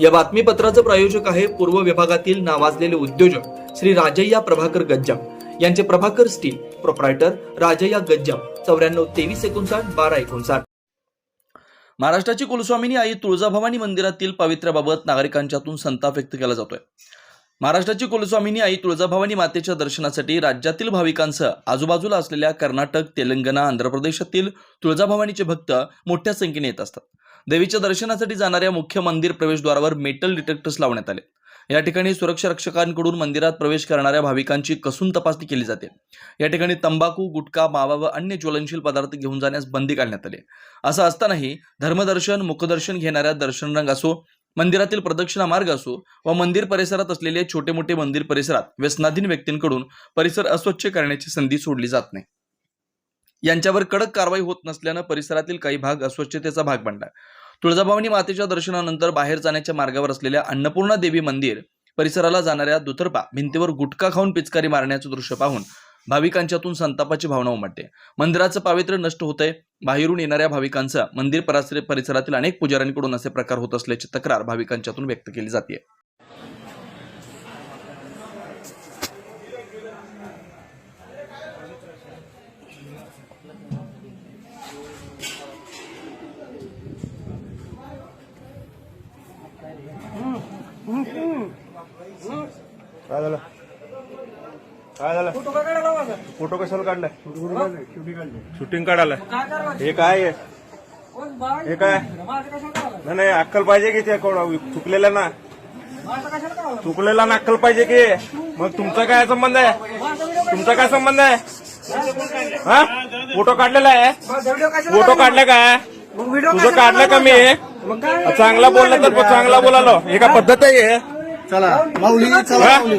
या बातमीपत्राचं प्रायोजक आहे पूर्व विभागातील नावाजलेले उद्योजक श्री राजय्या प्रभाकर गज्जाम. यांचे प्रभाकर स्टील प्रोप्रायटर राजय्या गज्जाम. चौऱ्याण्णव तेवीस एकोणसाठ बारा एकोणसाठ. महाराष्ट्राची कुलस्वामिनी आई तुळजाभवानी मंदिरातील पावित्र्याबाबत नागरिकांच्यातून संताप व्यक्त केला जातोय. महाराष्ट्राची कुलस्वामिनी आई तुळजाभवानी मातेच्या दर्शनासाठी राज्यातील भाविकांसह आजूबाजूला असलेल्या कर्नाटक तेलंगणा आंध्र प्रदेशातील तुळजाभवानीचे भक्त मोठ्या संख्येने येत असतात. देवीच्या दर्शनासाठी जाणाऱ्या मुख्य मंदिर प्रवेशद्वारावर मेटल डिटेक्टर्स लावण्यात आले. या ठिकाणी सुरक्षा रक्षकांकडून मंदिरात प्रवेश करणाऱ्या भाविकांची कसून तपासणी केली जाते. या ठिकाणी तंबाखू गुटखा मावा व अन्य ज्वलनशील पदार्थ घेऊन जाण्यास बंदी घालण्यात आली. असं असतानाही धर्मदर्शन मुखदर्शन घेणाऱ्या दर्शन रंग असो मंदिरातील प्रदक्षिणा मार्ग असो व मंदिर परिसरात असलेले छोटे मोठे मंदिर परिसरात व्यसनाधीन व्यक्तींकडून परिसर अस्वच्छ करण्याची संधी सोडली जात नाही. यांच्यावर कडक कारवाई होत नसल्यानं परिसरातील काही भाग अस्वच्छतेचा भाग बनला. तुळजाभवानी मातेच्या दर्शनानंतर बाहेर जाण्याच्या मार्गावर असलेल्या अन्नपूर्णा देवी मंदिर परिसराला जाणाऱ्या दुतर्पा भिंतीवर गुटखा खाऊन पिचकारी मारण्याचं दृश्य पाहून भाविकांच्यातून संतापाची भावना उमटते. मंदिराचं पावित्र्य नष्ट होतंय. बाहेरून येणाऱ्या भाविकांचा मंदिर परासर- परिसरातील अनेक पुजाऱ्यांकडून असे प्रकार होत असल्याची तक्रार भाविकांच्यातून व्यक्त केली जाते काय झालं? काय झालं? फोटो कशाला काढलाय? शूटिंग काढायला. हे काय आहे? हे काय? नाही नाही अक्कल पाहिजे की ते कोण? चुकलेला ना. चुकलेला ना अक्कल पाहिजे की. मग तुमचा काय संबंध आहे? तुमचा काय संबंध आहे? हा? फोटो काढलेला आहे? फोटो काढलाय काय? तुझं काढलं का मी? चांगला बोलला तर चांगला बोलालो. हे? का पद्धत आहे हे? चला माऊली चला हा? माऊली.